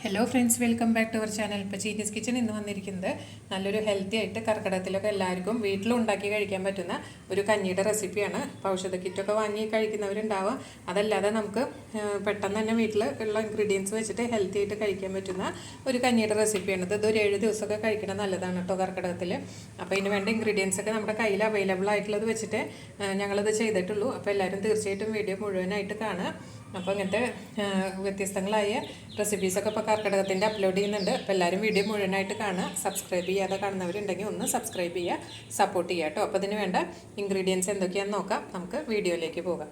Hello friends welcome back to our channel ഇപ്പോൾ Chinese kitchen ഇന്ന് വന്നിരിക്കുന്നത് നല്ലൊരു ഹെൽത്തി ആയിട്ട് കർക്കിടകത്തിലൊക്കെ എല്ലാവർക്കും വീട്ടിലും ഉണ്ടാക്കി കഴിക്കാൻ പറ്റുന്ന ഒരു കഞ്ഞിയുടെ റെസിപ്പിയാണ് അപ്പോൾ ഔഷധ കിറ്റൊക്കെ വാങ്ങി കഴിക്കുന്നവരുണ്ടാവുക. അതല്ലാതെ നമുക്ക് പെട്ടെന്ന് തന്നെ വീട്ടിൽ ഉള്ള ഇൻഗ്രീഡിയൻസ് വെച്ചിട്ട് ഹെൽത്തി ആയിട്ട് കഴിക്കാൻ പറ്റുന്ന ഒരു കഞ്ഞിയുടെ റെസിപ്പിയാണ് ഇത് ഒരു ഏഴ് ദിവസമൊക്കെ കഴിക്കണം നല്ലതാണ് കേട്ടോ കർക്കിടകത്തിൽ അപ്പോൾ ഇതിന് വേണ്ട ഇൻഗ്രീഡിയൻസ് ഒക്കെ നമ്മുടെ കയ്യിൽ അവൈലബിൾ ആയിട്ടുള്ളത് വെച്ചിട്ട് ഞങ്ങളിത് ചെയ്തിട്ടുള്ളൂ. അപ്പോൾ എല്ലാവരും തീർച്ചയായിട്ടും വീഡിയോ മുഴുവനായിട്ട് കാണുക. അപ്പോൾ ഇങ്ങനത്തെ വ്യത്യസ്തങ്ങളായ റെസിപ്പീസൊക്കെ ഇപ്പോൾ കർക്കിടകത്തിന്റെ അപ്ലോഡ് ചെയ്യുന്നുണ്ട്. അപ്പോൾ എല്ലാവരും വീഡിയോ മുഴുവനായിട്ട് കാണുക. സബ്സ്ക്രൈബ് ചെയ്യാതെ കാണുന്നവരുണ്ടെങ്കിൽ ഒന്ന് സബ്സ്ക്രൈബ് ചെയ്യുക. സപ്പോർട്ട് ചെയ്യുക കേട്ടോ. അപ്പോൾ അതിന് വേണ്ട ഇൻഗ്രീഡിയൻസ് എന്തൊക്കെയാണെന്ന് നോക്കാം. നമുക്ക് വീഡിയോയിലേക്ക് പോകാം.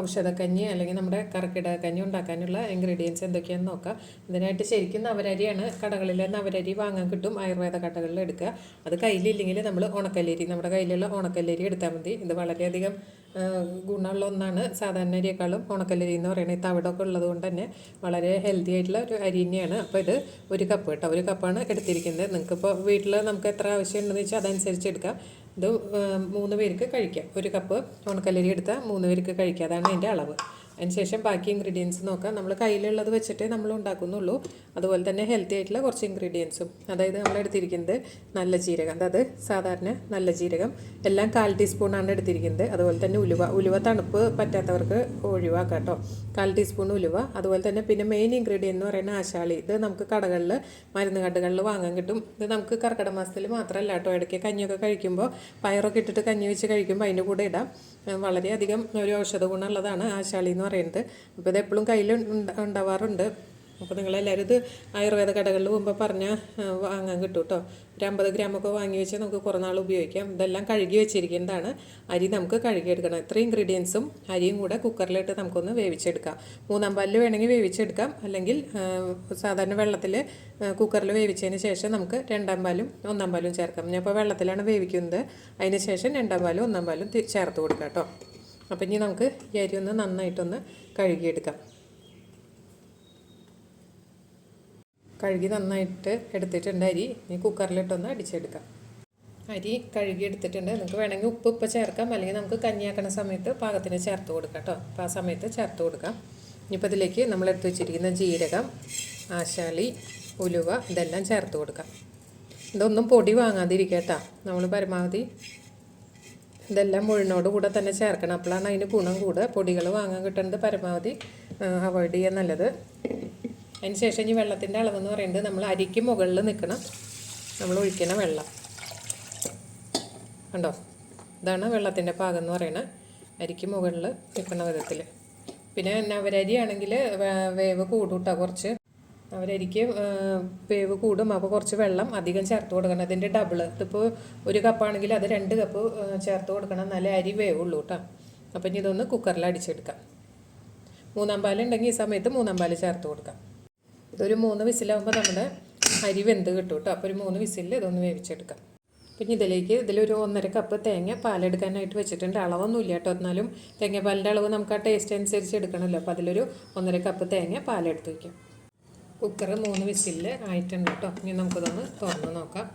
ഔഷധക്കഞ്ഞി അല്ലെങ്കിൽ നമ്മുടെ കറക്കിടക്കഞ്ഞി ഉണ്ടാക്കാനുള്ള ഇൻഗ്രീഡിയൻസ് എന്തൊക്കെയാണെന്ന് നോക്കാം. ഇതിനായിട്ട് ശരിക്കും നവരരിയാണ്. കടകളിൽ നവരരി വാങ്ങാൻ കിട്ടും. ആയുർവേദ കടകളിൽ എടുക്കുക. അത് കയ്യിലില്ലെങ്കിൽ നമ്മൾ ഉണക്കല്ലേരി നമ്മുടെ കയ്യിലുള്ള ഉണക്കല്ലേരി എടുത്താൽ മതി. ഇത് വളരെയധികം ഗുണമുള്ള ഒന്നാണ്. സാധാരണ അരിയേക്കാളും ഉണക്കല്ലരി എന്ന് പറയുന്നത് തവിടൊക്കെ ഉള്ളത് കൊണ്ട് തന്നെ വളരെ ഹെൽത്തി ആയിട്ടുള്ള ഒരു അരി തന്നെയാണ്. അപ്പോൾ ഇത് ഒരു കപ്പ് കേട്ടോ. ഒരു കപ്പാണ് എടുത്തിരിക്കുന്നത്. നിങ്ങൾക്കിപ്പോൾ വീട്ടിൽ നമുക്ക് എത്ര ആവശ്യമുണ്ടെന്ന് വെച്ചാൽ അതനുസരിച്ച് എടുക്കാം. ഇത് മൂന്ന് പേർക്ക് കഴിക്കാം. ഒരു കപ്പ് ഉണക്കലരി എടുത്താൽ മൂന്ന് പേർക്ക് കഴിക്കാം. അതാണ് അതിന്റെ അളവ്. അതിനുശേഷം ബാക്കി ഇൻഗ്രീഡിയൻസ് നോക്കാം. നമ്മൾ കയ്യിലുള്ളത് വെച്ചിട്ടേ നമ്മൾ ഉണ്ടാക്കുന്നുള്ളൂ. അതുപോലെ തന്നെ ഹെൽത്തി ആയിട്ടുള്ള കുറച്ച് ഇൻഗ്രീഡിയൻസും അതായത് നമ്മൾ എടുത്തിരിക്കുന്നത് നല്ല ജീരകം. അതായത് സാധാരണ നല്ല ജീരകം. എല്ലാം കാൽ ടീസ്പൂണാണ് എടുത്തിരിക്കുന്നത്. അതുപോലെ തന്നെ ഉലുവ. ഉലുവ തണുപ്പ് പറ്റാത്തവർക്ക് ഒഴിവാക്കാം കേട്ടോ. കാൽ ടീസ്പൂൺ ഉലുവ. അതുപോലെ തന്നെ പിന്നെ മെയിൻ ഇൻഗ്രീഡിയന്റ് എന്ന് പറയുന്നത് ആശാളി. ഇത് നമുക്ക് കടകളിൽ മരുന്ന് കടകളിൽ വാങ്ങാൻ കിട്ടും. ഇത് നമുക്ക് കർക്കിടക മാസത്തിൽ മാത്രമല്ല കേട്ടോ. ഇടയ്ക്ക് കഞ്ഞിയൊക്കെ കഴിക്കുമ്പോൾ പയറൊക്കെ ഇട്ടിട്ട് കഞ്ഞി വെച്ച് കഴിക്കുമ്പോൾ അതിന്റെ കൂടെ ഇടാം. വളരെയധികം ഒരു ഔഷധ ഗുണമുള്ളതാണ് ആശാളി എന്ന് പറയുന്നത്. അപ്പോൾ ഇത് എപ്പോഴും കയ്യിൽ ഉണ്ട- ഉണ്ടാവാറുണ്ട്. അപ്പോൾ നിങ്ങളെല്ലാവരും ഇത് ആയുർവേദ കടകളിൽ പോകുമ്പോൾ പറഞ്ഞാൽ വാങ്ങാൻ കിട്ടും കേട്ടോ ഒരു അമ്പത് ഗ്രാമൊക്കെ വാങ്ങി വെച്ചാൽ നമുക്ക് കുറേ നാൾ ഉപയോഗിക്കാം. ഇതെല്ലാം കഴുകി വെച്ചിരിക്കുന്നതാണ് അരി നമുക്ക് കഴുകിയെടുക്കണം. ഇത്രയും ഇൻഗ്രീഡിയൻസും അരിയും കൂടെ കുക്കറിലിട്ട് നമുക്കൊന്ന് വേവിച്ചെടുക്കാം. മൂന്നാം പാലിൽ വേണമെങ്കിൽ വേവിച്ചെടുക്കാം. അല്ലെങ്കിൽ സാധാരണ വെള്ളത്തിൽ കുക്കറിൽ വേവിച്ചതിന് ശേഷം നമുക്ക് രണ്ടാം പാലും ഒന്നാം പാലും ചേർക്കാം. ഞാൻ ഇപ്പോൾ വെള്ളത്തിലാണ് വേവിക്കുന്നത്. അതിന് ശേഷം രണ്ടാം പാലും ഒന്നാം പാലും ചേർത്ത് കൊടുക്കാം കേട്ടോ അപ്പം ഇനി നമുക്ക് ഈ അരി ഒന്ന് നന്നായിട്ടൊന്ന് കഴുകിയെടുക്കാം. കഴുകി നന്നായിട്ട് എടുത്തിട്ടുണ്ട് അരി. ഇനി കുക്കറിലിട്ടൊന്ന് അടിച്ചെടുക്കാം. അരി കഴുകി എടുത്തിട്ടുണ്ട് നിങ്ങൾക്ക് വേണമെങ്കിൽ ഉപ്പ് ഇപ്പം ചേർക്കാം. അല്ലെങ്കിൽ നമുക്ക് കഞ്ഞിയാക്കണ സമയത്ത് പാകത്തിന് ചേർത്ത് കൊടുക്കാം കേട്ടോ. അപ്പോൾ ആ സമയത്ത് ചേർത്ത് കൊടുക്കാം. ഇനിയിപ്പോൾ ഇതിലേക്ക് നമ്മൾ എടുത്ത് വെച്ചിരിക്കുന്ന ജീരകം ആശാളി ഉലുവ ഇതെല്ലാം ചേർത്ത് കൊടുക്കാം. ഇതൊന്നും പൊടി വാങ്ങാതിരിക്കുക കേട്ടോ. നമ്മൾ പരമാവധി ഇതെല്ലാം മുഴിനോട് കൂടെ തന്നെ ചേർക്കണം. അപ്പോഴാണ് അതിന് ഗുണം കൂടുക. പൊടികൾ വാങ്ങാൻ കിട്ടുന്നത് പരമാവധി അവോയ്ഡ് ചെയ്യാൻ നല്ലത്. അതിന് ശേഷം ഈ വെള്ളത്തിന്റെ അളവെന്ന് പറയുന്നത് നമ്മൾ അരിക്ക് മുകളിൽ നിൽക്കണം. നമ്മൾ ഒഴിക്കണ വെള്ളം. കണ്ടോ? ഇതാണ് വെള്ളത്തിന്റെ പാകം എന്ന് പറയുന്നത് അരിക്ക് മുകളിൽ നിൽക്കുന്ന വിധത്തിൽ പിന്നെ നവരരി ആണെങ്കിൽ വേവ് കൂടും കേട്ടോ കുറച്ച്. അവരരിക്ക് വേവ് കൂടും. അപ്പോൾ കുറച്ച് വെള്ളം അധികം ചേർത്ത് കൊടുക്കണം. അതിന്റെ ഡബിൾ ഇതിപ്പോൾ ഒരു കപ്പാണെങ്കിൽ അത് രണ്ട് കപ്പ് ചേർത്ത് കൊടുക്കണം. നല്ല അരി വേവുള്ളൂ കേട്ടോ അപ്പം ഇനി ഇതൊന്ന് കുക്കറിൽ അടിച്ചെടുക്കാം. മൂന്നാം പാലുണ്ടെങ്കിൽ ഈ സമയത്ത് മൂന്നാം പാൽ ചേർത്ത് കൊടുക്കാം. ഇതൊരു മൂന്ന് വിസിലാകുമ്പോൾ നമ്മുടെ അരി വെന്ത് കിട്ടും കേട്ടോ അപ്പോൾ ഒരു മൂന്ന് വിസിലിൽ ഇതൊന്ന് വേവിച്ചെടുക്കാം. പിന്നെ ഇതിലേക്ക് ഇതിലൊരു ഒന്നര കപ്പ് തേങ്ങ പാലെടുക്കാനായിട്ട് വെച്ചിട്ടുണ്ട്. അളവൊന്നുമില്ല കേട്ടോ എന്നാലും തേങ്ങാപ്പാലിന്റെ അളവ് നമുക്ക് ആ ടേസ്റ്റ് അനുസരിച്ച് എടുക്കണമല്ലോ അപ്പോൾ അതിലൊരു ഒന്നര കപ്പ് തേങ്ങ പാലെടുത്ത് വയ്ക്കാം കുക്കർ മൂന്ന് വിസിലിൽ ആയിട്ടുണ്ട് കേട്ടോ. ഇനി നമുക്കിതൊന്ന് തുറന്ന് നോക്കാം.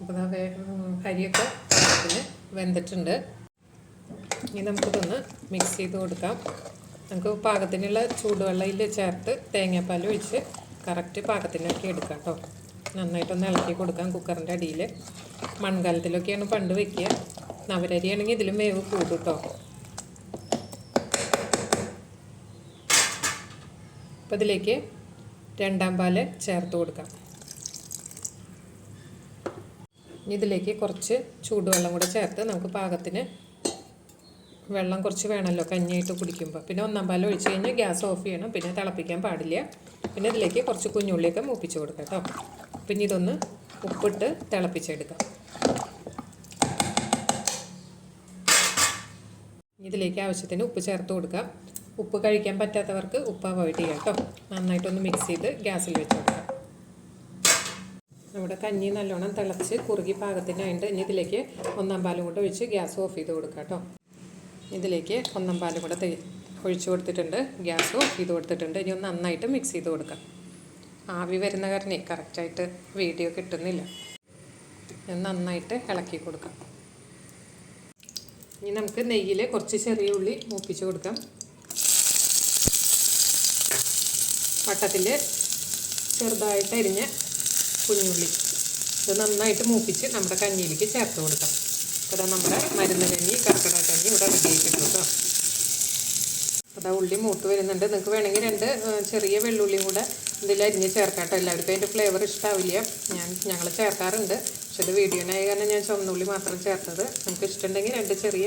അപ്പോൾ ഉം, അരിയൊക്കെ പാകത്തിന് വെന്തിട്ടുണ്ട്. ഇനി നമുക്കിതൊന്ന് മിക്സ് ചെയ്ത് കൊടുക്കാം. നമുക്ക് പാകത്തിനുള്ള ചൂടുവെള്ളയിൽ ചേർത്ത് തേങ്ങാപ്പാൽ ഒഴിച്ച് കറക്റ്റ് പാകത്തിനൊക്കെ എടുക്കാം കേട്ടോ. നന്നായിട്ടൊന്ന് ഇളക്കി കൊടുക്കാം കുക്കറിന്റെ അടിയിൽ മൺകാലത്തിലൊക്കെയാണ് പണ്ട് വെക്കുക. നവരരിയാണെങ്കിൽ ഇതിലും വേവ് കൂടും കേട്ടോ. അപ്പോൾ ഇതിലേക്ക് രണ്ടാം പാൽ ചേർത്ത് കൊടുക്കാം. ഇതിലേക്ക് കുറച്ച് ചൂടുവെള്ളം കൂടെ ചേർത്ത് നമുക്ക് പാകത്തിന് വെള്ളം കുറച്ച് വേണമല്ലോ കഞ്ഞിയായിട്ട് കുടിക്കുമ്പോൾ. പിന്നെ ഒന്നാം പാൽ ഒഴിച്ച് കഴിഞ്ഞാൽ ഗ്യാസ് ഓഫ് ചെയ്യണം പിന്നെ തിളപ്പിക്കാൻ പാടില്ല. പിന്നെ ഇതിലേക്ക് കുറച്ച് കുഞ്ഞുള്ളിയൊക്കെ മൂപ്പിച്ച് കൊടുക്കാം കേട്ടോ. പിന്നെ ഇതൊന്ന് ഉപ്പിട്ട് തിളപ്പിച്ചെടുക്കാം. ഇതിലേക്ക് ആവശ്യത്തിന് ഉപ്പ് ചേർത്ത് കൊടുക്കാം. ഉപ്പ് കഴിക്കാൻ പറ്റാത്തവർക്ക് ഉപ്പ് അവോയ്ഡ് ചെയ്യാം കേട്ടോ. നന്നായിട്ടൊന്ന് മിക്സ് ചെയ്ത് ഗ്യാസിൽ വെച്ച് കൊടുക്കാം നമ്മുടെ കഞ്ഞി നല്ലോണം തിളച്ച് കുറുകി പാകത്തിനായിട്ട് ഇനി ഇതിലേക്ക് ഒന്നാം പാലും കൂടെ ഒഴിച്ച് ഗ്യാസ് ഓഫ് ചെയ്ത് കൊടുക്കാം കേട്ടോ. ഇതിലേക്ക് ഒന്നാം പാലും കൂടെ ഒഴിച്ച് കൊടുത്തിട്ടുണ്ട്. ഗ്യാസ് ഓഫ് ചെയ്ത് കൊടുത്തിട്ടുണ്ട്. ഇനി ഒന്ന് നന്നായിട്ട് മിക്സ് ചെയ്ത് കൊടുക്കാം. ആവി വരുന്ന കാരണേ കറക്റ്റായിട്ട് വീഡിയോ കിട്ടുന്നില്ല. നന്നായിട്ട് ഇളക്കി കൊടുക്കാം. ഇനി നമുക്ക് നെയ്യിൽ കുറച്ച് ചെറിയ ഉള്ളി മൂപ്പിച്ച് കൊടുക്കാം. വട്ടത്തിൽ ചെറുതായിട്ട് അരിഞ്ഞ കുഞ്ഞുള്ളി. ഇത് നന്നായിട്ട് മൂപ്പിച്ച് നമ്മുടെ കഞ്ഞിയിലേക്ക് ചേർത്ത് കൊടുക്കാം. ഇവിടെ നമ്മുടെ മരുന്ന് കഞ്ഞി കർക്കിടക കഞ്ഞി ഇവിടെ റെഡി ആയിട്ടുണ്ട് കേട്ടോ. ഉള്ളി മൂത്ത് വരുന്നുണ്ട്. നിങ്ങൾക്ക് വേണമെങ്കിൽ രണ്ട് ചെറിയ വെള്ളുള്ളിയും കൂടെ ഇതിൽ അരിഞ്ഞ് ചേർക്കാട്ടോ കേട്ടോ. എല്ലാവർക്കും അതിന്റെ ഫ്ലേവർ ഇഷ്ടാവില്ല. ഞാൻ ഞങ്ങൾ ചേർക്കാറുണ്ട്. പക്ഷെ ഇത് വീഡിയോനായ കാരണം ഞാൻ ചുവന്നുള്ളി മാത്രം ചേർത്തത്. നിങ്ങൾക്ക് ഇഷ്ടമുണ്ടെങ്കിൽ രണ്ട് ചെറിയ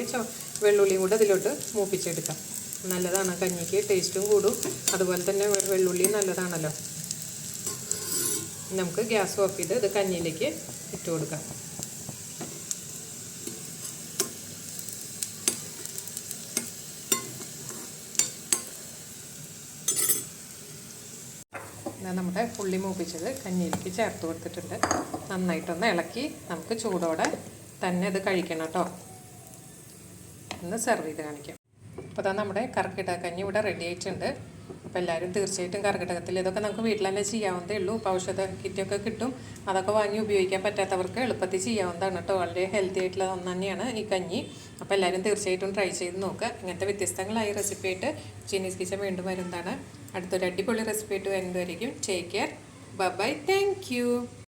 വെള്ളുള്ളിയും കൂടെ ഇതിലോട്ട് മൂപ്പിച്ചെടുക്കാം. നല്ലതാണ്. കഞ്ഞിക്ക് ടേസ്റ്റും കൂടും. അതുപോലെ തന്നെ വെള്ളുള്ളി നല്ലതാണല്ലോ. നമുക്ക് ഗ്യാസ് ഓഫ് ചെയ്ത് ഇത് കഞ്ഞിയിലേക്ക് ഇട്ട് കൊടുക്കാം. നമ്മുടെ പുള്ളി മൂപ്പിച്ചത് കഞ്ഞിയിലേക്ക് ചേർത്ത് കൊടുത്തിട്ടുണ്ട്. നന്നായിട്ടൊന്ന് ഇളക്കി നമുക്ക് ചൂടോടെ തന്നെ ഇത് കഴിക്കണം കേട്ടോ. ഒന്ന് സെർവ് ചെയ്ത് കാണിക്കാം. അപ്പോൾ ഇതാ നമ്മുടെ കർക്കിടകഞ്ഞി ഇവിടെ റെഡി ആയിട്ടുണ്ട്. അപ്പോൾ എല്ലാവരും തീർച്ചയായിട്ടും കർക്കിടകത്തിൽ ഇതൊക്കെ നമുക്ക് വീട്ടിൽ തന്നെ ചെയ്യാവുന്നതേ ഉള്ളൂ. ഇപ്പോൾ ഔഷധ കിറ്റൊക്കെ കിട്ടും. അതൊക്കെ വാങ്ങി ഉപയോഗിക്കാൻ പറ്റാത്തവർക്ക് എളുപ്പത്തിൽ ചെയ്യാവുന്നതാണ് കേട്ടോ വളരെ ഹെൽത്തി ആയിട്ടുള്ള ഒന്ന് തന്നെയാണ് ഈ കഞ്ഞി. അപ്പോൾ എല്ലാവരും തീർച്ചയായിട്ടും ട്രൈ ചെയ്ത് നോക്കുക ഇങ്ങനത്തെ വ്യത്യസ്തങ്ങളായ റെസിപ്പി ആയിട്ട് ചീനീസ് കിച്ചൻ വീണ്ടും വരുന്നതാണ്. അടുത്തൊരു അടിപൊളി റെസിപ്പി ആയിട്ട് വരുന്നതായിരിക്കും ടേക്ക് കെയർ ബൈ താങ്ക്